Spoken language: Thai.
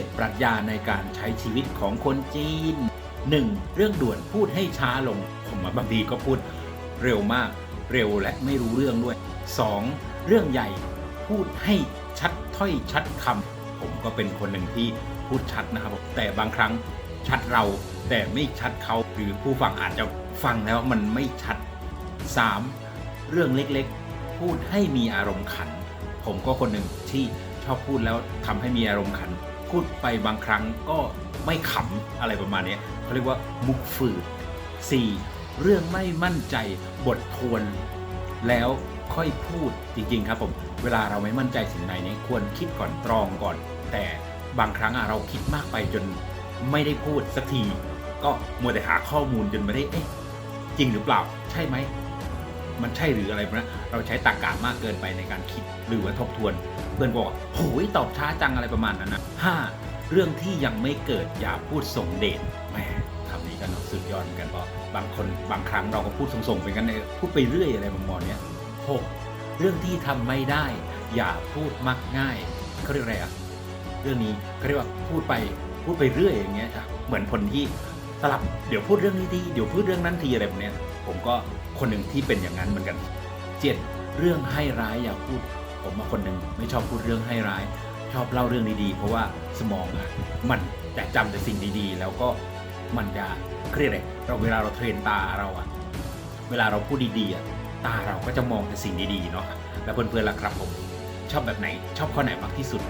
7 ปรัชญาในการใช้ชีวิตของคนจีน 1. เรื่องด่วนพูดให้ช้าลง ผมว่าบางทีก็พูดเร็วมาก เร็วและไม่รู้เรื่องด้วย 2. เรื่องใหญ่พูดให้ชัดถ้อยชัดคำผมก็เป็นคนหนึ่งที่พูดชัดนะครับ แต่บางครั้งชัดเราแต่ไม่ชัดเขาหรือผู้ฟังอาจจะฟังแล้วมันไม่ชัด 3. เรื่องเล็กๆ พูดให้มีอารมณ์ขัน ผมก็คนหนึ่งที่ชอบพูดแล้วทำให้มีอารมณ์ขัน พูดไปบางครั้งก็ไม่ขำอะไรประมาณนี้เขาเรียกว่ามุกฝืด 4. เรื่องไม่มั่นใจบททวน แล้วค่อยพูดจริงๆครับผม เวลาเราไม่มั่นใจสิ่งใดนี้ควรคิดก่อนตรองก่อน แต่บางครั้งเราคิดมากไปจนไม่ได้พูดสักที ก็มัวแต่หาข้อมูลจนไม่ได้เอ๊ะจริงหรือเปล่า ใช่ไหม มันใช่หรืออะไรนะเราใช้ตรรกะมากเกินไปในการคิดหรือว่าทบทวน เพื่อนบอกว่าโหยตอบช้าจังอะไรประมาณนั้นนะห้าเรื่องที่ยังไม่เกิดอย่าพูดส่งเดชแหมคำนี้ก็นสุดยอดเหมือนกันเพราะบางคนบางครั้งเราก็พูดส่งๆไปกันพูดไปเรื่อยอะไรประมาณเนี้ยหกเรื่องที่ทำไม่ได้ อย่าพูดมักง่ายเขาเรียกอะไรอะเรื่องนี้เขาเรียกว่าพูดไปพูดไปเรื่อยอย่างเงี้ยเหมือนคนที่สลับเดี๋ยวพูดเรื่องนี้ทีเดี๋ยวพูดเรื่องนั้นทีอะไรแบบเนี้ย ผมก็คนหนึ่งที่เป็นอย่างนั้นเหมือนกันเจ็ดเรื่องให้ร้ายอย่าพูด ผมมาคนหนึ่งไม่ชอบพูดเรื่องให้ร้าย ชอบเล่าเรื่องดีๆ เพราะว่าสมองอะมันจะจำแต่สิ่งดีๆ แล้วก็มันจะเครียดเลยเราเวลาเราเทรนตาเราอะเวลาเราพูดดีๆอะตาเราก็จะมองแต่สิ่งดีๆเนาะแล้วเพื่อนๆล่ะครับผมชอบแบบไหน ชอบข้อไหนมากที่สุด